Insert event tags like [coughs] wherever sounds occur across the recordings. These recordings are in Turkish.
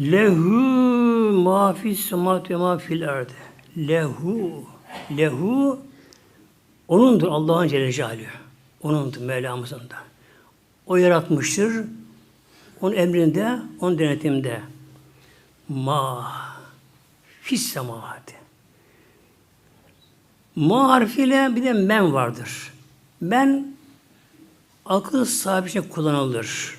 Lehu ma fis semavati ve ma fil ardı. Lehu. Lehu O'nundur Allah'ın Celle Celaluhu. O'nundur Mevlamızın da. O yaratmıştır. Onun emrinde, onun denetiminde. Ma fis semavati. Ma harfiyle bir de men vardır. Men akıl sahibi için kullanılır.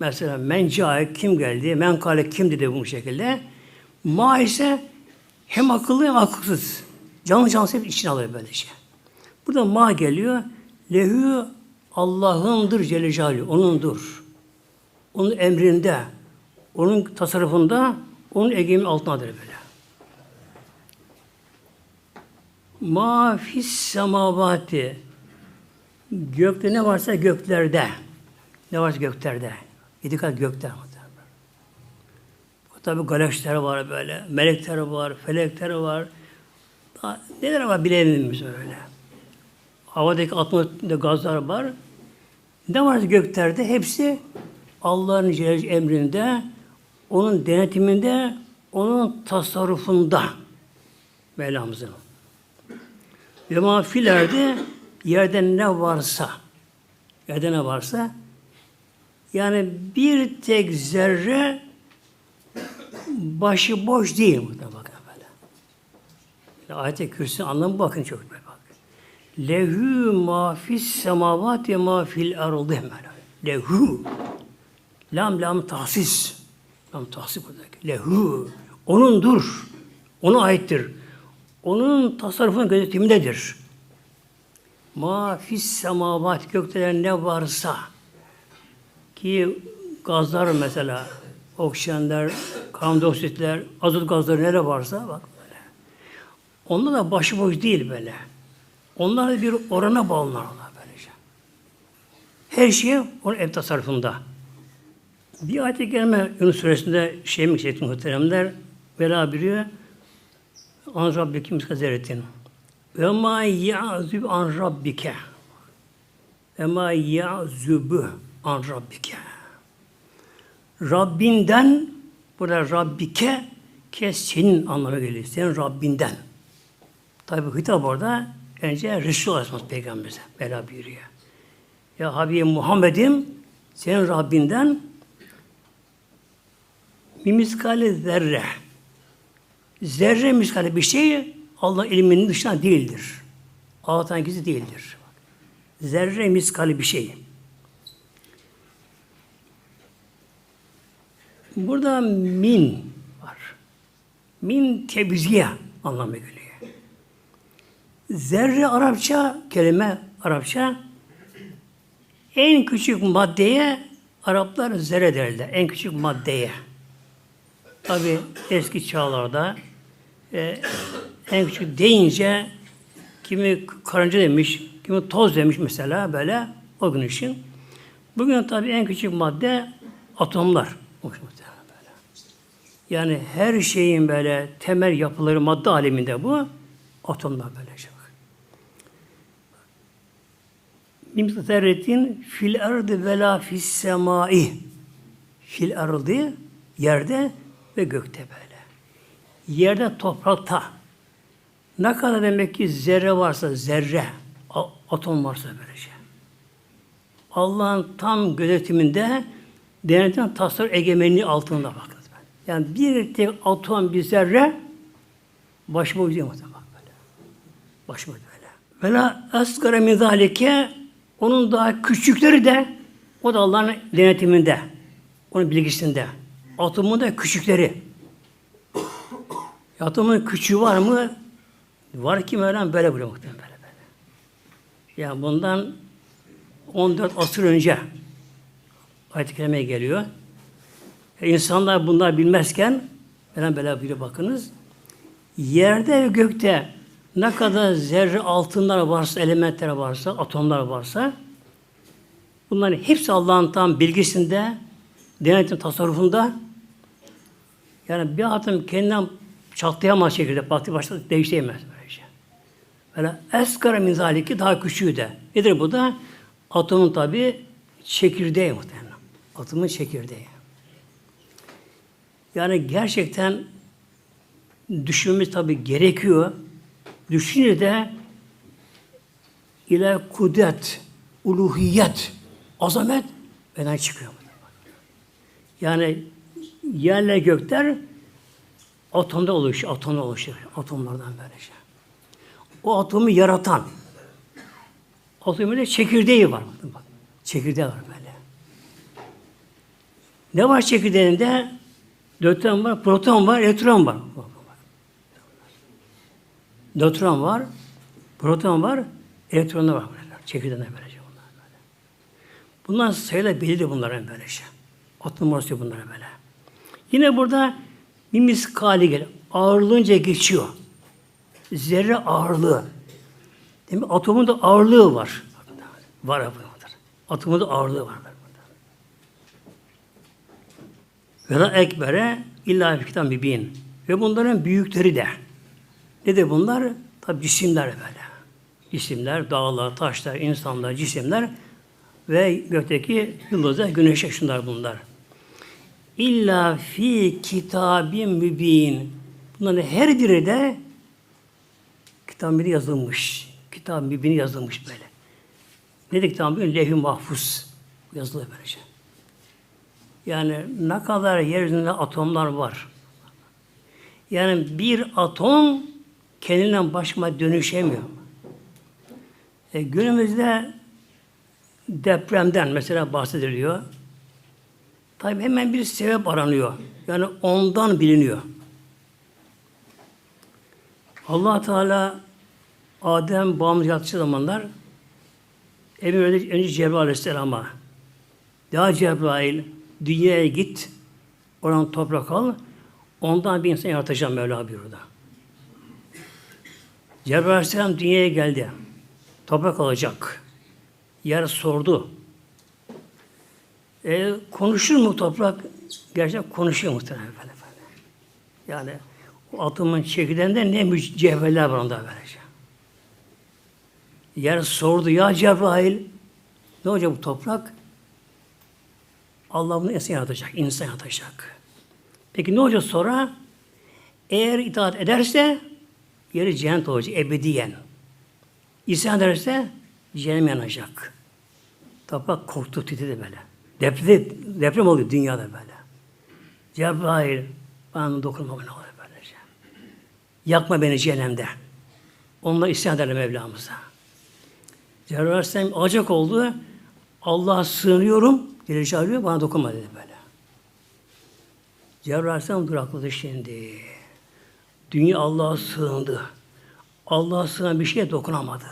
Mesela men cae kim geldi, men kale kim dedi bu şekilde. Ma ise hem akıllı hem akılsız. Canlı cansız hep içine alır böylece. Burada ma geliyor. Lehü Allah'ındır Celle Celaluhu. Onundur. Onun emrinde, onun tasarrufunda, onun egemin altındadır böyle. Ma fis semavati. Gökte ne varsa göklerde. Ne varsa göklerde. Yedi kat gökler. Tabi galaksiler var böyle, melekler var, felekler var. Daha neler var bilemeyiz öyle. Havadaki atmosferde gazlar var. Ne varsa göklerde hepsi Allah'ın emrinde, onun denetiminde, onun tasarrufunda Mevlamızın. Ve mafilerde yerde ne varsa, yerde ne varsa, yani bir tek zerre başı boş değil muhtemelen bakın böyle. Yani ayet-i kürsü anlamı bakın çok böyle bak. Lehü ma fis semavat ve ma fil ardı. Lehü. Lam lam tahsis. Lam tahsis buradaki. Lehü. Onundur. Ona aittir. Onun tasarrufunun gözetimindedir. Ma fis semavat gökteler ne varsa ki gazlar mesela oksijenler, karbondioksitler, azot gazları nere varsa bak böyle. Onlar da başıboş değil böyle. Onlar da bir orana bağlılar böylece. Her şey onun ev tasarrufunda. Bir ayet-i kerime Yunus suresinde şey mi çekti muhteremler? Vela biliyor. An Rabbike miskazeretin. Ve ma ya'zub an Rabbike. Ve ma ya'zubu an Rabbike. Rabbinden burada Rabbike kes senin anlamı geliyor. Senin Rabbinden. Tabi hitap orada önce Resul Aleyhisselam Peygamberimize Mevla buyuruyor. Ya Habibim Muhammed'im senin Rabbinden bir zerre. Zerre miskali bir şey Allah ilminin dışında değildir. Allah'tan gizli değildir. Zerre miskali bir şey. Burada min var. Min tebziye anlamı geliyor. Zerre Arapça kelime Arapça en küçük maddeye Araplar zerre derler. En küçük maddeye. Tabi eski çağlarda e, en küçük deyince kimi karınca demiş, kimi toz demiş mesela böyle o gün için. Bugün tabi en küçük madde atomlar. Böyle. Yani her şeyin böyle temel yapıları madde aleminde bu. Atomlar böyle şey. Mimsa fil ardı ve la fis semai. Fil ardı yerde ve gökte böyle. Yerde toprakta. Ne kadar demek ki zerre varsa zerre, atom varsa böyle şey. Allah'ın tam gözetiminde denetim tasarruf egemenliği altında bakın. Yani bir tek atom bir zerre başıboş değil muhtemelen böyle. Başıboş böyle. Ve la asgara min zalike onun daha küçükleri de o da Allah'ın denetiminde. Onun bilgisinde. Atomun da küçükleri. [coughs] Atomun küçüğü var mı? Var ki Mevlam böyle buyuruyor muhtemelen böyle böyle. Yani bundan 14 asır önce ayet-i kerimeye geliyor. E insanlar bunlar bilmezken Mevlam böyle buyuruyor bakınız. Yerde ve gökte ne kadar zerre altınlar varsa, elementler varsa, atomlar varsa bunların hepsi Allah'ın tam bilgisinde, denetim tasarrufunda yani bir atom kendinden çatlayamaz şekilde baktı başta değiştiremez böylece. Böyle eskara min zaliki daha küçüğü de. Nedir bu da? Atomun tabi çekirdeği muhtemelen. Atomun çekirdeği. Yani gerçekten düşünmemiz tabii gerekiyor. Düşünce de ile kudret, uluhiyet, azamet beden çıkıyor. Yani yerle gökler atomda oluşuyor, atomda oluşuyor. Atomlardan böylece. O atomu yaratan, atomun da çekirdeği var. Bak. Çekirdeği var böyle. Ne var çekirdeğinde? Nötron var, proton var, elektron var. Nötron var, proton var, elektronlar var. Böyle. Çekirdeğinde böylece bunlar böyle. Bunlar sayılar belirli bunların böylece. Atom numarası bunlara böyle. Yine burada bir miskali gel. Ağırlığınca geçiyor. Zerre ağırlığı. Demek atomun da ağırlığı var. Var yapıyorlar. Atomun da ağırlığı var. Ve la ekbere illa bir kitap bin. Ve bunların büyükleri de. Ne de bunlar? Tabi cisimler böyle. Cisimler, dağlar, taşlar, insanlar, cisimler ve gökteki yıldızlar, güneş şunlar bunlar. İlla fi kitabin mübin. Bunların her biri de kitabın biri yazılmış. Kitabın mübini yazılmış böyle. Ne de kitabın mübini? Levh-i mahfuz. Yazılı böylece. Yani ne kadar yeryüzünde atomlar var. Yani bir atom kendinden başıma dönüşemiyor. E, günümüzde depremden mesela bahsediliyor. Tabi hemen bir sebep aranıyor. Yani ondan biliniyor. allah Teala Adem babamız yatıştığı zamanlar Emin önce, Cebrail Aleyhisselam'a Ya Cebrail dünyaya git oradan toprak al ondan bir insan yaratacağım Mevla buyurdu. Cebrail Aleyhisselam dünyaya geldi. Toprak alacak. Yer sordu. E, konuşur mu toprak? Gerçekten konuşuyor muhtemelen efendim. Yani o atomun çekirdeğinde ne mücevherler var onda böylece. Yer sordu ya Cebrail ne olacak bu toprak? Allah bunu insan yaratacak, insan yaratacak. Peki ne olacak sonra? Eğer itaat ederse yeri cennet olacak, ebediyen. İsyan ederse cehennem yanacak. Toprak korktu, titredi böyle. Deprem, deprem oluyor dünyada böyle. Cebrail, bana dokunma bana oluyor böylece. Yakma beni cehennemde. Onlar isyan ederler Mevlamıza. Cebrail Aleyhisselam alacak oldu. Allah'a sığınıyorum. Dili çağırıyor, bana dokunma dedi böyle. Cebrail Aleyhisselam durakladı şimdi. Dünya Allah'a sığındı. Allah'a sığınan bir şeye dokunamadı.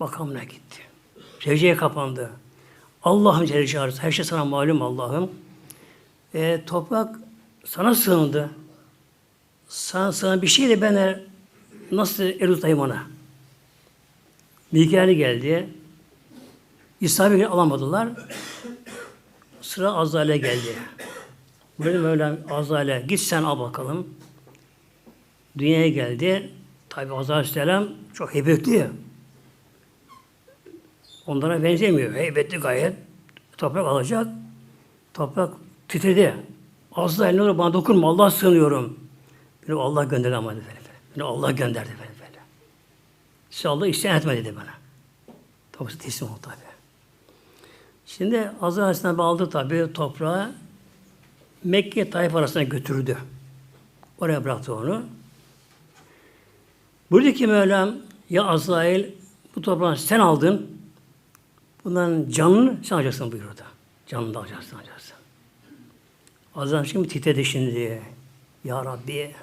Bakamına gitti. Secdeye kapandı. Allah'ım Celle Celaluhu, her şey sana malum Allah'ım. E, toprak sana sığındı. Sana sığınan bir şeyle ben nasıl el tutayım ona? Mikail geldi. İsa'yı alamadılar. Sıra Azrail'e geldi. Böyle Mevlam Azrail'e git sen al bakalım. Dünyaya geldi. Tabi Azrail Aleyhisselam çok heybetli. Onlara benzemiyor. Heybetli gayet. Toprak alacak. Toprak titredi. Azrail ne olur bana dokunma. Allah sığınıyorum. Beni Allah gönderdi ama. Beni Allah gönderdi. Böyle. Size Allah isyan etme dedi bana. Tabi teslim oldu tabi. Şimdi Azrail Aleyhisselam aldı tabi toprağı. Mekke Tayyip arasına götürdü. Oraya bıraktı onu. Buradaki Mevlam ya Azrail bu toprağı sen aldın. Bunların canını sen alacaksın buyurdu. Canını da alacaksın, alacaksın. Azrail şimdi titredi şimdi. Ya Rabbi.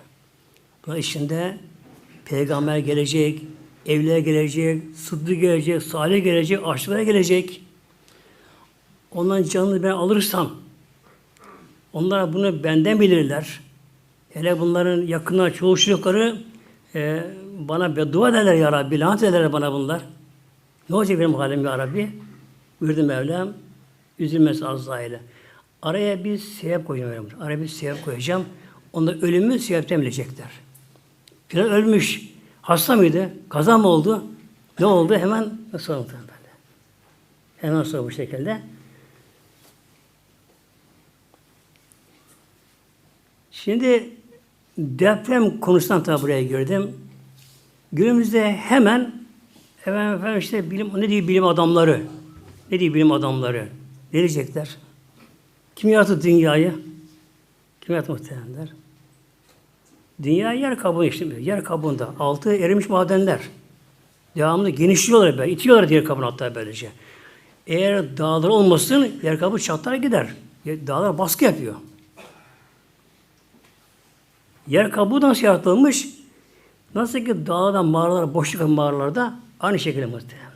Bunun içinde peygamber gelecek, evliya gelecek, sıddık gelecek, salih gelecek, aşıklara gelecek. Onların canını ben alırsam, onlar bunu benden bilirler. Hele bunların yakınlar, çoğu çocukları e, bana beddua ederler ya Rabbi, lanet ederler bana bunlar. Ne olacak benim halim ya Rabbi? Buyurdu Mevlam, üzülmez Azrail'e. Araya bir sebep koyacağım. Araya bir sebep koyacağım. Onda ölümü sebepten bilecekler. Filan ölmüş. Hasta mıydı? Kaza mı oldu? Ne oldu? Hemen? Böyle. Hemen sonra bu şekilde. Şimdi deprem konusundan tabi buraya girdim. Günümüzde hemen efendim, efendim işte bilim, ne diyor bilim adamları? Ne diyor bilim adamları? Ne diyecekler? Kim yarattı dünyayı? Kim yarattı muhtemelenler? Dünya yer kabuğu işte. Yer kabuğunda. Altı erimiş madenler. Devamlı genişliyorlar böyle. itiyorlar diğer kabuğunu hatta böylece. Eğer dağlar olmasın yer kabuğu çatlar gider. Dağlar baskı yapıyor. Yer kabuğu nasıl yaratılmış? Nasıl ki dağlarda, mağaralar, boşluk mağaralarda aynı şekilde muhtemelen.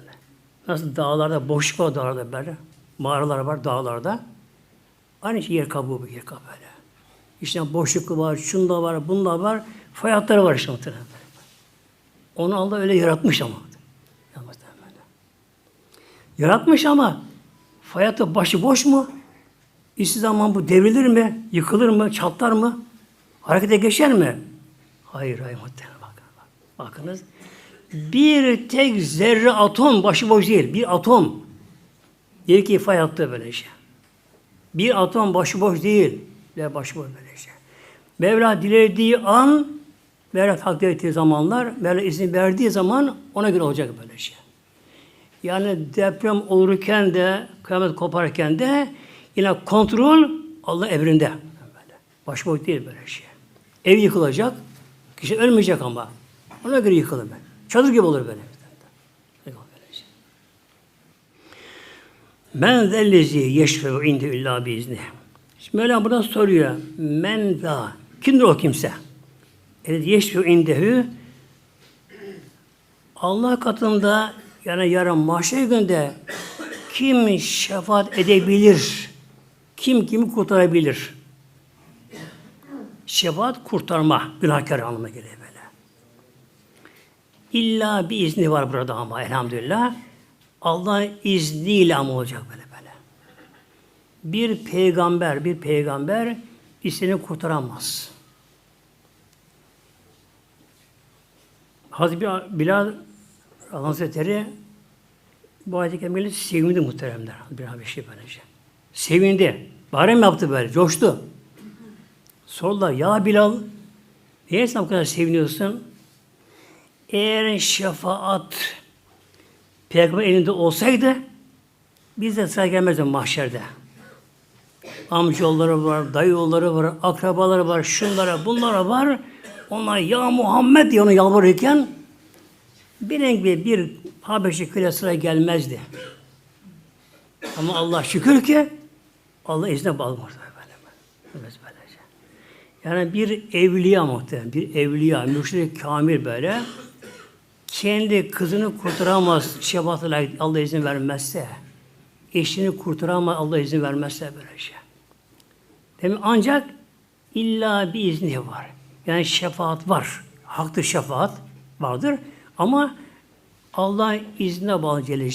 Nasıl dağlarda, boşluk var dağlarda böyle. Mağaralar var dağlarda. Aynı şey yer kabuğu bu yer kabuğu böyle. İşte boşluk var, şunda var, bunda var. Fay hatları var işte muhtemelen. Onu Allah öyle yaratmış ama. Yaratmış ama fay hattı başı boş mu? İşsiz zaman bu devrilir mi? Yıkılır mı? Çatlar mı? Harekete geçer mi? Hayır, hayır muhtemelen bakın. bak. Bakınız. Bir tek zerre atom başıboş değil. Bir atom. Diyor ki fay hattı böyle şey. Bir atom başıboş değil. Ve başıboş böyle şey. Mevla dilediği an, Mevla takdir ettiği zamanlar, Mevla izin verdiği zaman ona göre olacak böyle şey. Yani deprem olurken de, kıyamet koparken de yine kontrol Allah emrinde. Başıboş değil böyle şey. Ev yıkılacak, kişi ölmeyecek ama. Ona göre yıkılır böyle. Çadır gibi olur böyle. Men zellezi yeşfe'u inde illa biizni. Şimdi Mevlam burada soruyor. Men da. Kimdir o kimse? Evet yeşfe'u indehü Allah katında yani yarın mahşer günde kim şefaat edebilir? Kim kimi kurtarabilir? Şefaat kurtarma günahkar anlamına geliyor böyle. İlla bir izni var burada ama elhamdülillah. Allah izniyle ama olacak böyle böyle. Bir peygamber, bir peygamber istediğini kurtaramaz. Hazreti Bilal Hazretleri bu ayet-i kerimeyle sevindi muhteremler. Bir Habeşi böylece. Sevindi. Barem yaptı böyle, coştu. Sordular, ya Bilal, niye sen bu kadar seviniyorsun? Eğer şefaat Peygamber elinde olsaydı biz de sıra gelmezdi mahşerde. Amcaoğulları var, dayıoğulları var, akrabaları var, şunlara, bunlara var. Onlar ya Muhammed diye onu yalvarırken bir gibi bir Habeşi köle sıra gelmezdi. Ama Allah şükür ki Allah izne bağlı. Yani bir evliya muhtemelen, bir evliya, mürşid kamil böyle kendi kızını kurtaramaz şefaatine Allah izin vermezse, eşini kurtaramaz Allah izin vermezse böyle şey. Demek ancak illa bir izni var. Yani şefaat var. Haktır şefaat vardır. Ama Allah iznine bağlı Celle.